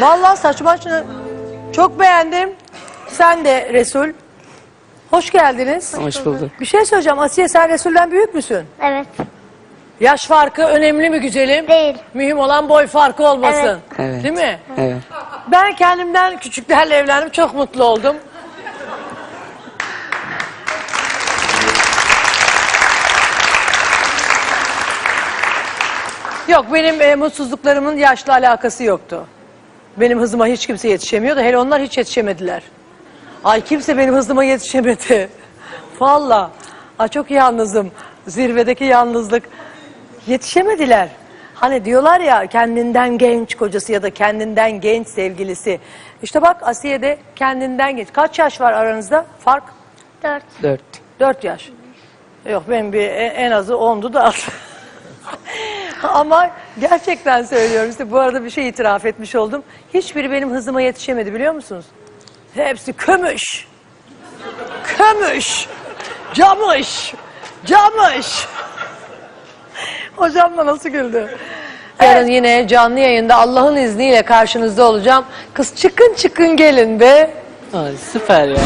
Vallahi saçma saçma. Çok beğendim. Sen de Resul. Hoş geldiniz. Hoş bulduk. Bir şey söyleyeceğim. Asiye sen Resul'den büyük müsün? Evet. Yaş farkı önemli mi güzelim? Değil. Mühim olan boy farkı olmasın. Evet. Evet. Değil mi? Evet. Ben kendimden küçüklerle evlendim. Çok mutlu oldum. Yok benim e, mutsuzluklarımın yaşla alakası yoktu. Benim hızıma hiç kimse yetişemiyordu. Hele onlar hiç yetişemediler. Ay kimse benim hızıma yetişemedi. Valla. Ay çok yalnızım. Zirvedeki yalnızlık. Yetişemediler. Hani diyorlar ya kendinden genç kocası ya da kendinden genç sevgilisi. İşte bak Asiye de kendinden genç. Kaç yaş var aranızda? Fark? Dört. Dört. Dört yaş. Yok benim bir e- en azı ondu da. Ama gerçekten söylüyorum işte bu arada bir şey itiraf etmiş oldum. Hiçbiri benim hızıma yetişemedi biliyor musunuz? Hepsi kömüş. Kömüş. Camış. Camış. Hocam da nasıl güldü? Yarın yine canlı yayında Allah'ın izniyle karşınızda olacağım. Kız çıkın çıkın gelin be. Ay, süper ya.